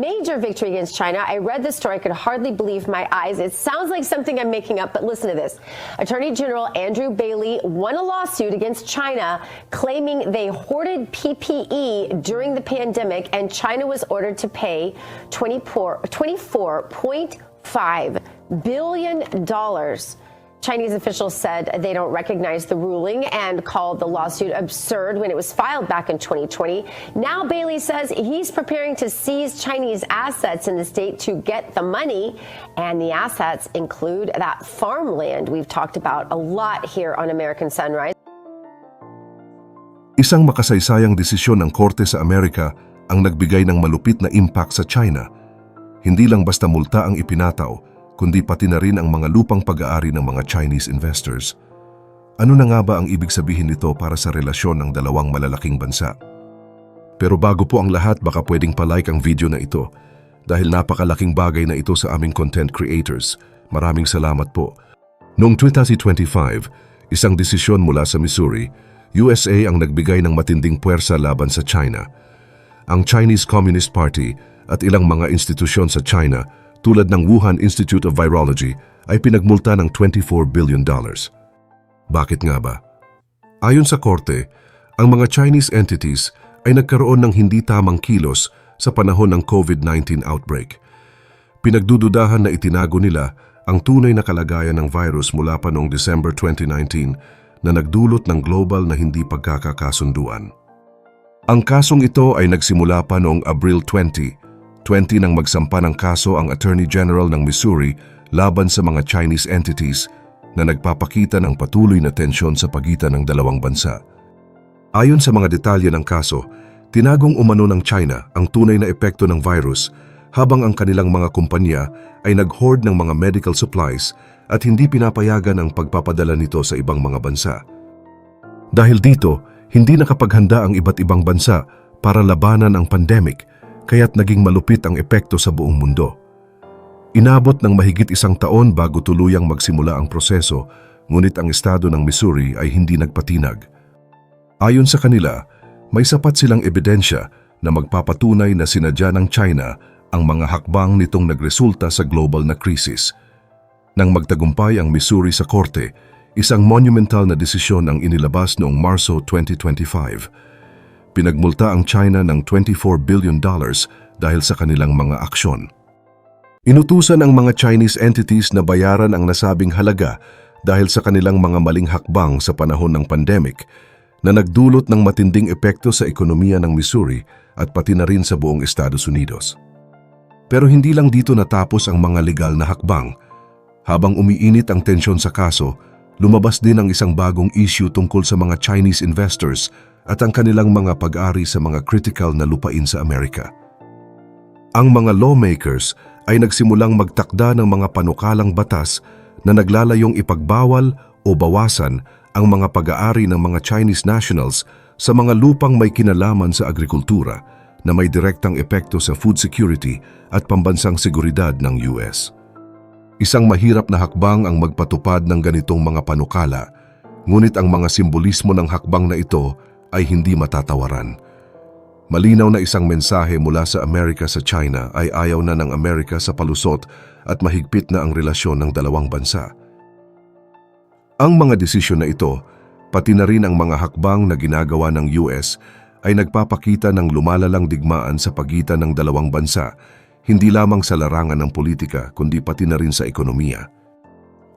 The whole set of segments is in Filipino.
Major victory against China. I read the story, I could hardly believe my eyes. It sounds like something I'm making up, but listen to this. Attorney General Andrew Bailey won a lawsuit against China claiming they hoarded PPE during the pandemic, and China was ordered to pay 24 $24.5 billion. Chinese officials said they don't recognize the ruling and called the lawsuit absurd when it was filed back in 2020. Now Bailey says he's preparing to seize Chinese assets in the state to get the money, and the assets include that farmland we've talked about a lot here on American Sunrise. Isang makasaysayang desisyon ng Korte sa Amerika ang nagbigay ng malupit na impact sa China. Hindi lang basta multa ang ipinataw, kundi pati na rin ang mga lupang pag-aari ng mga Chinese investors. Ano na nga ba ang ibig sabihin nito para sa relasyon ng dalawang malalaking bansa? Pero bago po ang lahat, baka pwedeng palike ang video na ito dahil napakalaking bagay na ito sa aming content creators. Maraming salamat po. Noong 2025, isang desisyon mula sa Missouri, USA ang nagbigay ng matinding puwersa laban sa China. Ang Chinese Communist Party at ilang mga institusyon sa China tulad ng Wuhan Institute of Virology ay pinagmulta ng 24 billion dollars. Bakit nga ba? Ayon sa korte, ang mga Chinese entities ay nagkaroon ng hindi tamang kilos sa panahon ng COVID-19 outbreak. Pinagdududahan na itinago nila ang tunay na kalagayan ng virus mula pa noong December 2019 na nagdulot ng global na hindi pagkakakasunduan. Ang kasong ito ay nagsimula pa noong Abril 20, 20 nang magsampa ng kaso ang Attorney General ng Missouri laban sa mga Chinese entities na nagpapakita ng patuloy na tensyon sa pagitan ng dalawang bansa. Ayon sa mga detalye ng kaso, tinagong umano ng China ang tunay na epekto ng virus habang ang kanilang mga kumpanya ay nag-hoard ng mga medical supplies at hindi pinapayagan ang pagpapadala nito sa ibang mga bansa. Dahil dito, hindi nakapaghanda ang iba't ibang bansa para labanan ang pandemic kaya't naging malupit ang epekto sa buong mundo. Inabot ng mahigit isang taon bago tuluyang magsimula ang proseso, ngunit ang estado ng Missouri ay hindi nagpatinag. Ayon sa kanila, may sapat silang ebidensya na magpapatunay na sinadya ng China ang mga hakbang nitong nagresulta sa global na krisis. Nang magtagumpay ang Missouri sa korte, isang monumental na desisyon ang inilabas noong Marso 2025 pinagmulta ang China ng 24 billion dollars dahil sa kanilang mga aksyon. Inutusan ang mga Chinese entities na bayaran ang nasabing halaga dahil sa kanilang mga maling hakbang sa panahon ng pandemic na nagdulot ng matinding epekto sa ekonomiya ng Missouri at pati na rin sa buong Estados Unidos. Pero hindi lang dito natapos ang mga legal na hakbang. Habang umiinit ang tensyon sa kaso, lumabas din ang isang bagong issue tungkol sa mga Chinese investors at ang kanilang mga pag-ari sa mga critical na lupain sa Amerika. Ang mga lawmakers ay nagsimulang magtakda ng mga panukalang batas na naglalayong ipagbawal o bawasan ang mga pag-aari ng mga Chinese nationals sa mga lupang may kinalaman sa agrikultura na may direktang epekto sa food security at pambansang seguridad ng US. Isang mahirap na hakbang ang magpatupad ng ganitong mga panukala, ngunit ang mga simbolismo ng hakbang na ito ay hindi matatawaran. Malinaw na isang mensahe mula sa Amerika sa China ay ayaw na ng Amerika sa palusot at mahigpit na ang relasyon ng dalawang bansa. Ang mga desisyon na ito, pati na rin ang mga hakbang na ginagawa ng US ay nagpapakita ng lumalalang digmaan sa pagitan ng dalawang bansa, hindi lamang sa larangan ng politika kundi pati na rin sa ekonomiya.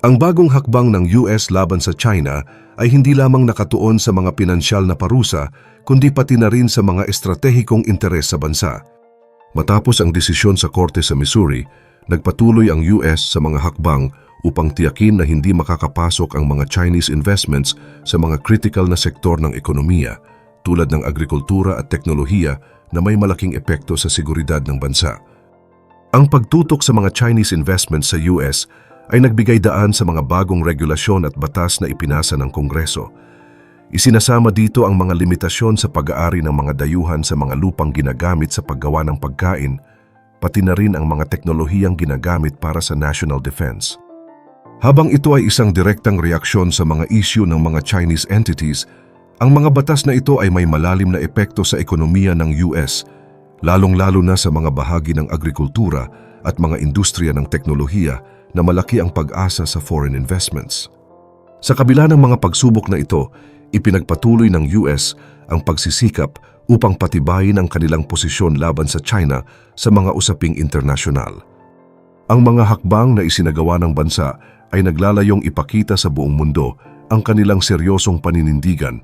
Ang bagong hakbang ng US laban sa China ay hindi lamang nakatuon sa mga pinansyal na parusa, kundi pati na rin sa mga estratehikong interes sa bansa. Matapos ang desisyon sa korte sa Missouri, nagpatuloy ang US sa mga hakbang upang tiyakin na hindi makakapasok ang mga Chinese investments sa mga critical na sektor ng ekonomiya tulad ng agrikultura at teknolohiya na may malaking epekto sa seguridad ng bansa. Ang pagtutok sa mga Chinese investments sa US ay nagbigay daan sa mga bagong regulasyon at batas na ipinasa ng Kongreso. Isinasama dito ang mga limitasyon sa pag-aari ng mga dayuhan sa mga lupang ginagamit sa paggawa ng pagkain, pati na rin ang mga teknolohiyang ginagamit para sa national defense. Habang ito ay isang direktang reaksyon sa mga issue ng mga Chinese entities, ang mga batas na ito ay may malalim na epekto sa ekonomiya ng US, lalong-lalo na sa mga bahagi ng agrikultura at mga industriya ng teknolohiya na malaki ang pag-asa sa foreign investments. Sa kabila ng mga pagsubok na ito, ipinagpatuloy ng US ang pagsisikap upang patibayin ang kanilang posisyon laban sa China sa mga usaping internasyonal. Ang mga hakbang na isinagawa ng bansa ay naglalayong ipakita sa buong mundo ang kanilang seryosong paninindigan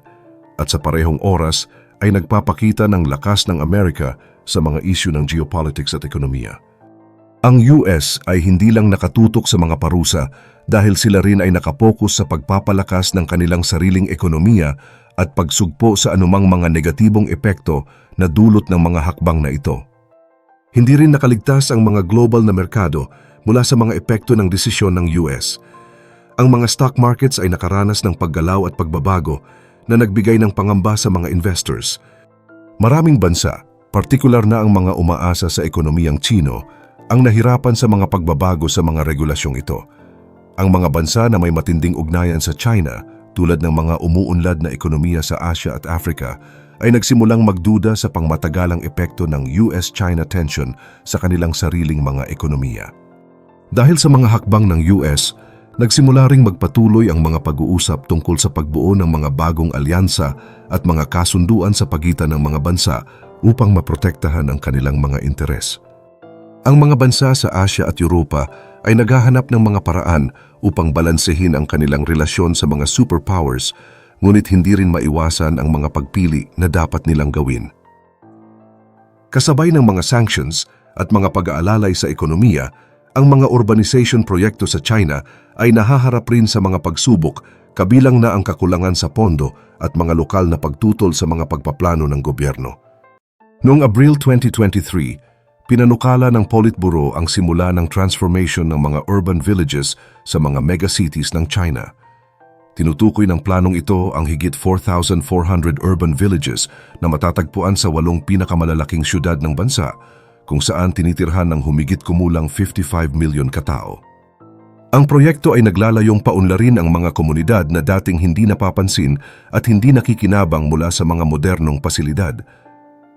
at sa parehong oras ay nagpapakita ng lakas ng Amerika sa mga isyu ng geopolitics at ekonomiya. Ang US ay hindi lang nakatutok sa mga parusa dahil sila rin ay nakapokus sa pagpapalakas ng kanilang sariling ekonomiya at pagsugpo sa anumang mga negatibong epekto na dulot ng mga hakbang na ito. Hindi rin nakaligtas ang mga global na merkado mula sa mga epekto ng desisyon ng US. Ang mga stock markets ay nakaranas ng paggalaw at pagbabago na nagbigay ng pangamba sa mga investors. Maraming bansa, partikular na ang mga umaasa sa ekonomiyang Chino, ang nahirapan sa mga pagbabago sa mga regulasyong ito. Ang mga bansa na may matinding ugnayan sa China, tulad ng mga umuunlad na ekonomiya sa Asia at Africa, ay nagsimulang magduda sa pangmatagalang epekto ng US-China tension sa kanilang sariling mga ekonomiya. Dahil sa mga hakbang ng US, nagsimula ring magpatuloy ang mga pag-uusap tungkol sa pagbuo ng mga bagong alyansa at mga kasunduan sa pagitan ng mga bansa upang maprotektahan ang kanilang mga interes. Ang mga bansa sa Asia at Europa ay naghahanap ng mga paraan upang balansehin ang kanilang relasyon sa mga superpowers, ngunit hindi rin maiwasan ang mga pagpili na dapat nilang gawin. Kasabay ng mga sanctions at mga pag-aalalay sa ekonomiya, ang mga urbanization proyekto sa China ay nahaharap rin sa mga pagsubok kabilang na ang kakulangan sa pondo at mga lokal na pagtutol sa mga pagpaplano ng gobyerno. Noong Abril 2023, pinanukala ng Politburo ang simula ng transformation ng mga urban villages sa mga megacities ng China. Tinutukoy ng planong ito ang higit 4,400 urban villages na matatagpuan sa walong pinakamalalaking syudad ng bansa kung saan tinitirhan ng humigit kumulang 55 milyon katao. Ang proyekto ay naglalayong paunlarin ang mga komunidad na dating hindi napapansin at hindi nakikinabang mula sa mga modernong pasilidad.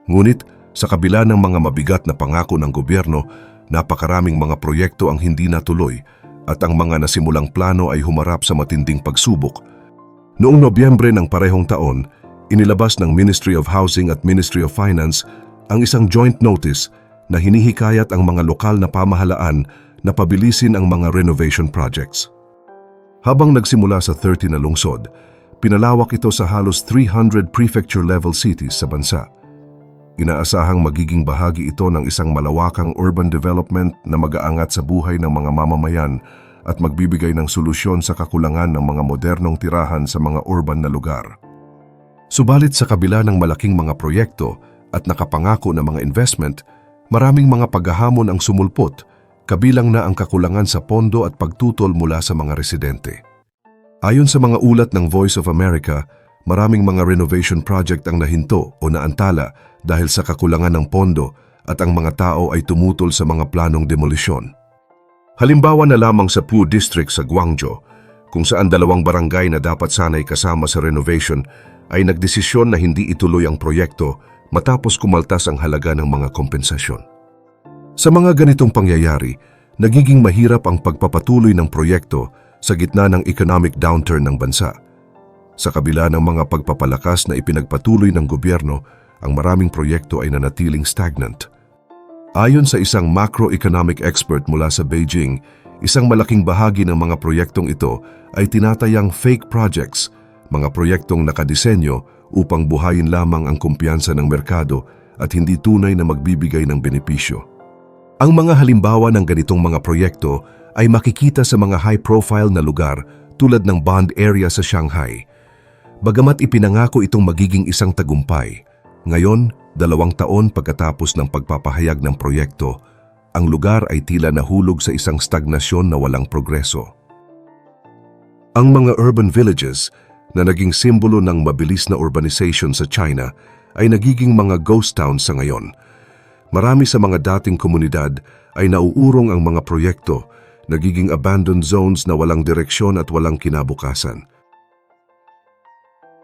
Ngunit sa kabila ng mga mabigat na pangako ng gobyerno, napakaraming mga proyekto ang hindi natuloy at ang mga nasimulang plano ay humarap sa matinding pagsubok. Noong Nobyembre ng parehong taon, inilabas ng Ministry of Housing at Ministry of Finance ang isang joint notice na hinihikayat ang mga lokal na pamahalaan na pabilisin ang mga renovation projects. Habang nagsimula sa 30 na lungsod, pinalawak ito sa halos 300 prefecture-level cities sa bansa. Inaasahang magiging bahagi ito ng isang malawakang urban development na mag-aangat sa buhay ng mga mamamayan at magbibigay ng solusyon sa kakulangan ng mga modernong tirahan sa mga urban na lugar. Subalit sa kabila ng malaking mga proyekto at nakapangako na mga investment, maraming mga paghahamon ang sumulpot, kabilang na ang kakulangan sa pondo at pagtutol mula sa mga residente. Ayon sa mga ulat ng Voice of America, maraming mga renovation project ang nahinto o naantala dahil sa kakulangan ng pondo at ang mga tao ay tumutol sa mga planong demolisyon. Halimbawa na lamang sa Pu District sa Guangzhou, kung saan dalawang barangay na dapat sanay kasama sa renovation ay nagdesisyon na hindi ituloy ang proyekto matapos kumaltas ang halaga ng mga kompensasyon. Sa mga ganitong pangyayari, nagiging mahirap ang pagpapatuloy ng proyekto sa gitna ng economic downturn ng bansa. Sa kabila ng mga pagpapalakas na ipinagpatuloy ng gobyerno, ang maraming proyekto ay nanatiling stagnant. Ayon sa isang macroeconomic expert mula sa Beijing, isang malaking bahagi ng mga proyektong ito ay tinatayang fake projects, mga proyektong nakadisenyo upang buhayin lamang ang kumpiyansa ng merkado at hindi tunay na magbibigay ng benepisyo. Ang mga halimbawa ng ganitong mga proyekto ay makikita sa mga high-profile na lugar tulad ng Bond Area sa Shanghai. Bagamat ipinangako itong magiging isang tagumpay, ngayon, dalawang taon pagkatapos ng pagpapahayag ng proyekto, ang lugar ay tila nahulog sa isang stagnasyon na walang progreso. Ang mga urban villages na naging simbolo ng mabilis na urbanization sa China ay nagiging mga ghost towns sa ngayon. Marami sa mga dating komunidad ay nauurong ang mga proyekto, nagiging abandoned zones na walang direksyon at walang kinabukasan.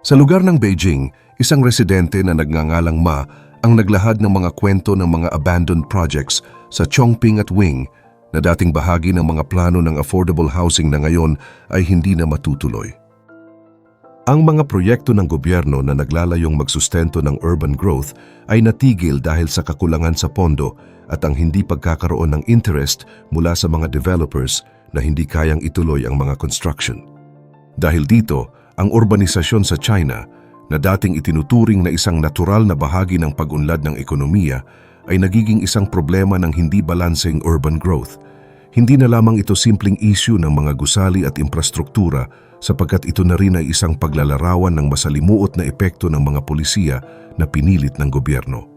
Sa lugar ng Beijing, isang residente na nagngangalang Ma ang naglahad ng mga kwento ng mga abandoned projects sa Chongping at Wing na dating bahagi ng mga plano ng affordable housing na ngayon ay hindi na matutuloy. Ang mga proyekto ng gobyerno na naglalayong magsustento ng urban growth ay natigil dahil sa kakulangan sa pondo at ang hindi pagkakaroon ng interest mula sa mga developers na hindi kayang ituloy ang mga construction. Dahil dito, ang urbanisasyon sa China na dating itinuturing na isang natural na bahagi ng pag-unlad ng ekonomiya ay nagiging isang problema ng hindi balanseng urban growth. Hindi na lamang ito simpleng issue ng mga gusali at infrastruktura sapagkat ito na rin ay isang paglalarawan ng masalimuot na epekto ng mga polisiya na pinilit ng gobyerno.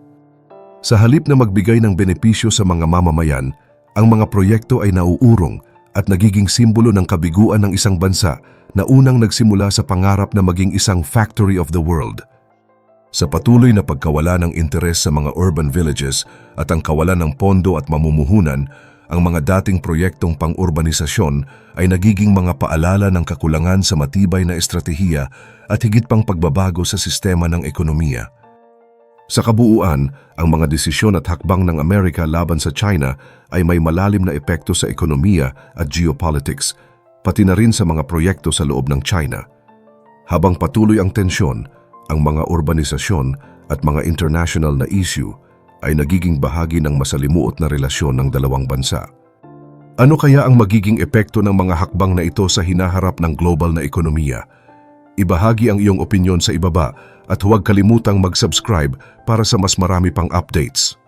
Sa halip na magbigay ng benepisyo sa mga mamamayan, ang mga proyekto ay nauurong at nagiging simbolo ng kabiguan ng isang bansa na unang nagsimula sa pangarap na maging isang factory of the world. Sa patuloy na pagkawala ng interes sa mga urban villages at ang kawalan ng pondo at mamumuhunan, ang mga dating proyektong pang-urbanisasyon ay nagiging mga paalala ng kakulangan sa matibay na estratehiya at higit pang pagbabago sa sistema ng ekonomiya. Sa kabuuan, ang mga desisyon at hakbang ng Amerika laban sa China ay may malalim na epekto sa ekonomiya at geopolitics, pati na rin sa mga proyekto sa loob ng China. Habang patuloy ang tensyon, ang mga urbanisasyon at mga international na issue ay nagiging bahagi ng masalimuot na relasyon ng dalawang bansa. Ano kaya ang magiging epekto ng mga hakbang na ito sa hinaharap ng global na ekonomiya? Ibahagi ang iyong opinyon sa ibaba at huwag kalimutang mag-subscribe para sa mas marami pang updates.